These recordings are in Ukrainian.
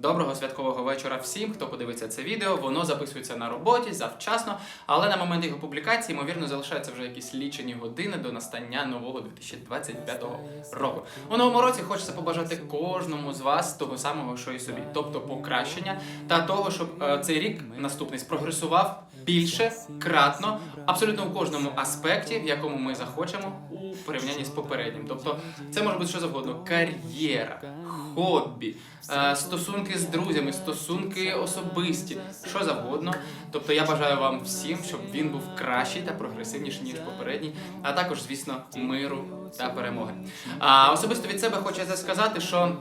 Доброго святкового вечора всім, хто подивиться це відео. Воно записується на роботі завчасно, але на момент його публікації, ймовірно, залишаються вже якісь лічені години до настання нового 2025 року. У новому році хочеться побажати кожному з вас того самого, що і собі, тобто покращення та того, щоб е, цей рік наступний спрогресував більше, кратно, абсолютно у кожному аспекті, в якому ми захочемо у порівнянні з попереднім. Тобто, це може бути що завгодно: кар'єра, хобі, е, стосунки з друзями, стосунки особисті, що завгодно. Тобто я бажаю вам всім, щоб він був кращий та прогресивніший, ніж попередній, а також, звісно, миру та перемоги. А особисто від себе хочу сказати, що.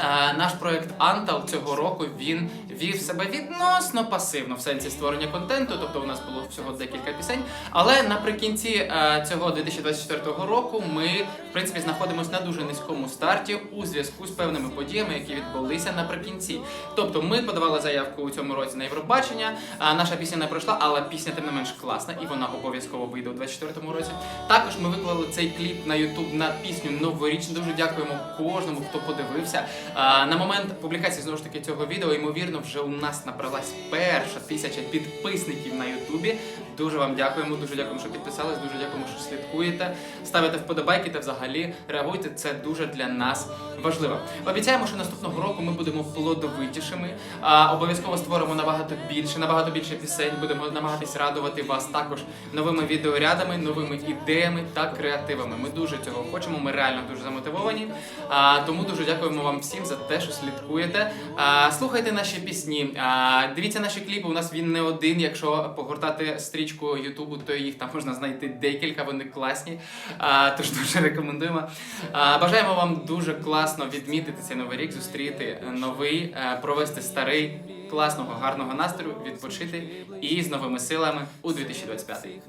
Е, Наш проект Антал цього року він вів себе відносно пасивно в сенсі створення контенту, тобто у нас було всього декілька пісень. Але наприкінці е, цього 2024 року ми, в принципі, знаходимося на дуже низькому старті у зв'язку з певними подіями, які відбулися наприкінці. Тобто, ми подавали заявку у цьому році на Євробачення. наша пісня не пройшла, але пісня тим не менш класна, і вона обов'язково вийде у 2024 році. Також ми виклали цей кліп на YouTube на пісню новорічну. Дуже дякуємо кожному, хто подивився. На момент публікації знову ж таки цього відео, ймовірно, вже у нас набралась перша тисяча підписників на Ютубі. Дуже вам дякуємо, дуже дякуємо, що підписались, дуже дякуємо, що слідкуєте, ставите вподобайки та взагалі реагуйте. Це дуже для нас важливо. Обіцяємо, що наступного року ми будемо плодовитішими. Обов'язково створимо набагато більше, набагато більше пісень. Будемо намагатись радувати вас також новими відеорядами, новими ідеями та креативами. Ми дуже цього хочемо. Ми реально дуже замотивовані. Тому дуже дякуємо вам всім за те, що слідкуєте. Слухайте наші пісні. Дивіться наші кліпи. У нас він не один. Якщо погортати стрічку Ютубу, то їх там можна знайти декілька. Вони класні. А, тож дуже рекомендуємо. Бажаємо вам дуже класно відмітити цей новий рік, зустріти новий, е, провести старий. Класного, гарного настрою, відпочити і з новими силами у 2025.